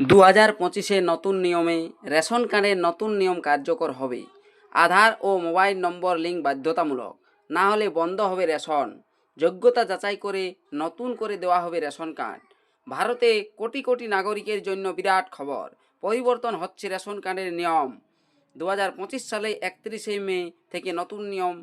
দু হাজার পঁচিশে নতুন নিয়মে রেশন কার্ডের নতুন নিয়ম কার্যকর হবে। আধার ও মোবাইল নম্বর লিঙ্ক বাধ্যতামূলক। না হলে বন্ধ হবে রেশন। যোগ্যতা যাচাই করে নতুন করে দেওয়া হবে রেশন কার্ড। ভারতে কোটি কোটি নাগরিকের জন্য বিরাট খবর। পরিবর্তন হচ্ছে রেশন কার্ডের নিয়ম। দু হাজার পঁচিশ সালে একত্রিশে মে থেকে নতুন নিয়ম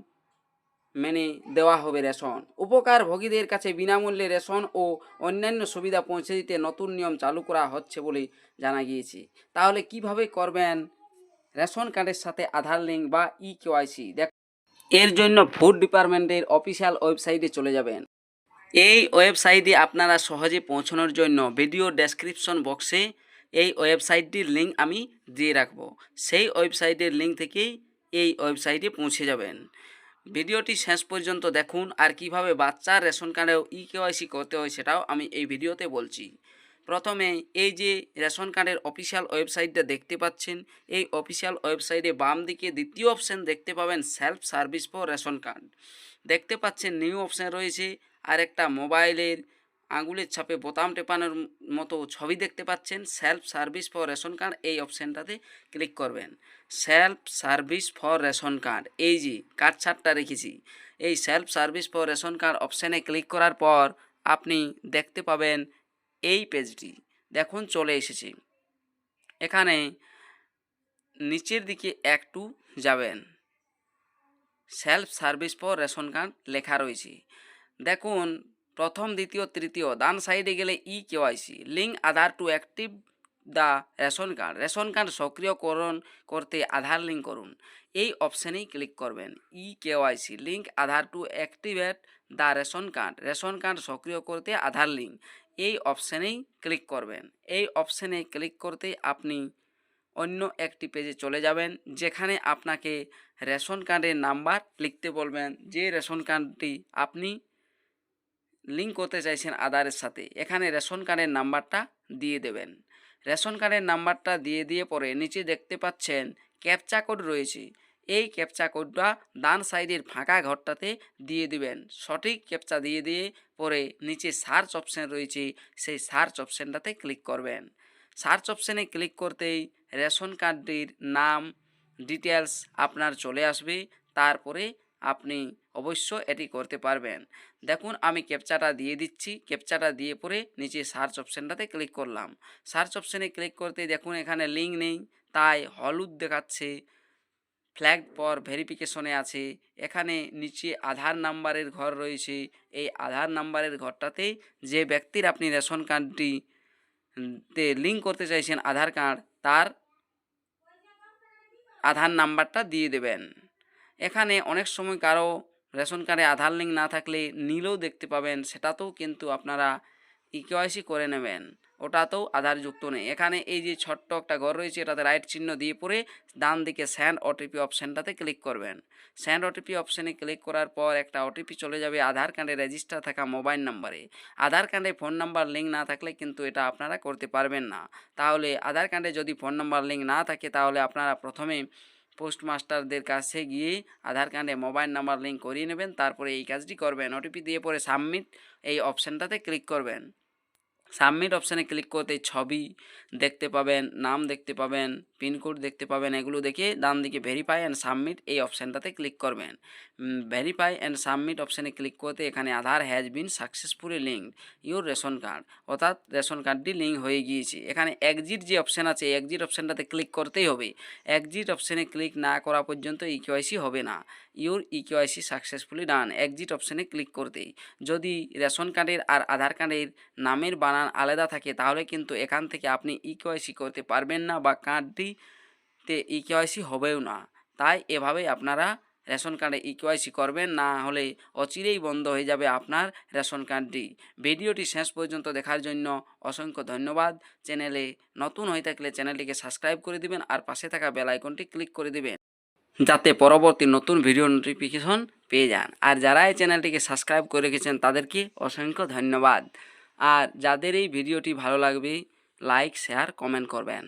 মেনে দেওয়া হবে রেশন। উপকারভোগীদের কাছে বিনামূল্যে রেশন ও অন্যান্য সুবিধা পৌঁছে দিতে নতুন নিয়ম চালু করা হচ্ছে বলে জানা গিয়েছে। তাহলে কীভাবে করবেন? রেশন কার্ডের সাথে আধার লিঙ্ক বা ই কেওয়াইসি দেখ এর জন্য ফুড ডিপার্টমেন্টের অফিসিয়াল ওয়েবসাইটে চলে যাবেন। এই ওয়েবসাইটে আপনারা সহজে পৌঁছানোর জন্য ভিডিও ডেসক্রিপশন বক্সে এই ওয়েবসাইটটির লিঙ্ক আমি দিয়ে রাখব। সেই ওয়েবসাইটের লিঙ্ক থেকেই এই ওয়েবসাইটে পৌঁছে যাবেন। ভিডিওটি শেষ পর্যন্ত দেখুন আর কীভাবে বাচ্চার রেশন কার্ডেও ই কেওয়াইসি করতে হয় সেটাও আমি এই ভিডিওতে বলছি। প্রথমে এই যে রেশন কার্ডের অফিসিয়াল ওয়েবসাইটটা দেখতে পাচ্ছেন, এই অফিসিয়াল ওয়েবসাইটে বাম দিকে দ্বিতীয় অপশান দেখতে পাবেন self service for ration card. দেখতে পাচ্ছেন নিউ অপশান রয়েছে আর একটা মোবাইলের আঙুলের ছাপে বোতাম টেপানোর মতো ছবি দেখতে পাচ্ছেন। Self service for ration card এই অপশানটাতে ক্লিক করবেন। Self service for ration card. এই যে, কার্ড ছাড়টা রেখেছি। এই self service for ration card অপশানে ক্লিক করার পর আপনি দেখতে পাবেন এই পেজটি। দেখুন, চলে এসেছি। এখানে নিচের দিকে একটু যাবেন। Self service for ration card লেখা রয়েছে। দেখুন প্রথম, দ্বিতীয়, তৃতীয়, ডান সাইডে গেলে E KYC link, Aadhaar to active the ration card ration card সক্রিয়করণ করতে আধার লিঙ্ক করুন। এই অপশানেই ক্লিক করবেন। E KYC link, Aadhaar to activate the ration card ration card সক্রিয় করতে আধার লিঙ্ক এই অপশানেই ক্লিক করবেন। এই অপশানে ক্লিক করতে আপনি অন্য একটি পেজে চলে যাবেন, যেখানে আপনাকে রেশন কার্ডের নাম্বার লিখতে বলবেন। যে রেশন কার্ডটি আপনি লিঙ্ক করতে চাইছেন আধারের সাথে, এখানে রেশন কার্ডের নাম্বারটা দিয়ে দেবেন। রেশন কার্ডের নাম্বারটা দিয়ে দিয়ে পরে নিচে দেখতে পাচ্ছেন ক্যাপচা কোড রয়েছে। এই ক্যাপচা কোডটা ডান সাইডের ফাঁকা ঘরটাতে দিয়ে দিবেন। সঠিক ক্যাপচা দিয়ে দিয়ে পরে নিচে সার্চ অপশান রয়েছে, সেই সার্চ অপশানটাতে ক্লিক করবেন। সার্চ অপশানে ক্লিক করতেই রেশন কার্ডটির নাম ডিটেলস আপনার চলে আসবে। তারপরে আপনি অবশ্য এটি করতে পারবেন। দেখুন, আমি ক্যাপচাটা দিয়ে দিচ্ছি। ক্যাপচাটা দিয়ে পরে নিচে সার্চ অপশানটাতে ক্লিক করলাম। সার্চ অপশানে ক্লিক করতে দেখুন, এখানে লিঙ্ক নেই। তাই হলুদ দেখাচ্ছে। ফ্ল্যাগ পর ভেরিফিকেশনে আছে। এখানে নিচে আধার নাম্বারের ঘর রয়েছে। এই আধার নাম্বারের ঘরটাতে যে ব্যক্তির আপনি রেশন কার্ডটি তে লিঙ্ক করতে চাইছেন আধার কার্ড, তার আধার নাম্বারটা দিয়ে দেবেন। এখানে অনেক সময় কারও রেশন কার্ডে আধার লিঙ্ক না থাকলে নীলও দেখতে পাবেন, সেটাতেও কিন্তু আপনারা ইকেওয়াইসি করে নেবেন। ওটাতেও আধার যুক্ত নেই। এখানে এই যে ছোট্ট একটা ঘর রয়েছে, এটাতে রাইট চিহ্ন দিয়ে পরে ডান দিকে স্যান্ড ওটিপি অপশানটাতে ক্লিক করবেন। স্যান্ড ওটিপি অপশানে ক্লিক করার পর একটা ওটিপি চলে যাবে আধার কার্ডে রেজিস্টার থাকা মোবাইল নাম্বারে আধার কার্ডে ফোন নাম্বার লিঙ্ক না থাকলে কিন্তু এটা আপনারা করতে পারবেন না। তাহলে আধার কার্ডে যদি ফোন নাম্বার লিঙ্ক না থাকে, তাহলে আপনারা প্রথমে পোস্টমাস্টারদের কাছে গিয়ে আধার কার্ডে মোবাইল নাম্বার লিঙ্ক করিয়ে নেবেন, তারপরে এই কাজটি করবেন। ওটিপি দিয়ে পরে সাবমিট এই অপশানটাতে ক্লিক করবেন। সাবমিট অপশানে ক্লিক করতে ছবি দেখতে পাবেন, নাম দেখতে পাবেন, পিনকোড দেখতে পাবেন, এগুলো দেখে ডান দিকে ভেরিফাই অ্যান্ড সাবমিট এই অপশানটাতে ক্লিক করবেন। Verify and submit option click করতে এখানে Aadhaar has been successfully link your ration card অর্থাৎ রেশন কার্ডটি লিঙ্ক হয়ে গিয়েছে। এখানে এক্সিট যে অপশান আছে এক্সিট অপশানটাতে ক্লিক করতেই হবে। এক্সিট অপশানে ক্লিক না করা পর্যন্ত ইকেওয়াইসি হবে না। Your eKYC successfully done exit option click করতেই। যদি রেশন কার্ডের আর আধার কার্ডের নামের বানান আলাদা থাকে, তাহলে কিন্তু এখান থেকে আপনি ইকেওয়াইসি করতে পারবেন না বা কার্ডটিতে ইকেওয়াইসি হবেও না। তাই এভাবেই আপনারা রেশন কার্ডে ইকেওয়াইসি করবেন, না হলে অচিরেই বন্ধ হয়ে যাবে আপনার রেশন কার্ডটি। ভিডিওটি শেষ পর্যন্ত দেখার জন্য অসংখ্য ধন্যবাদ। চ্যানেলে নতুন হয়ে থাকলে চ্যানেলটিকে সাবস্ক্রাইব করে দিবেন আর পাশে থাকা বেল আইকনটি ক্লিক করে দিবেন, যাতে পরবর্তী নতুন ভিডিও নোটিফিকেশন পেয়ে যান। আর যারা এই চ্যানেলটিকে সাবস্ক্রাইব করে রেখেছেন, তাদেরকে অসংখ্য ধন্যবাদ। আর যাদের এই ভিডিওটি ভালো লাগবে, লাইক, শেয়ার, কমেন্ট করবেন।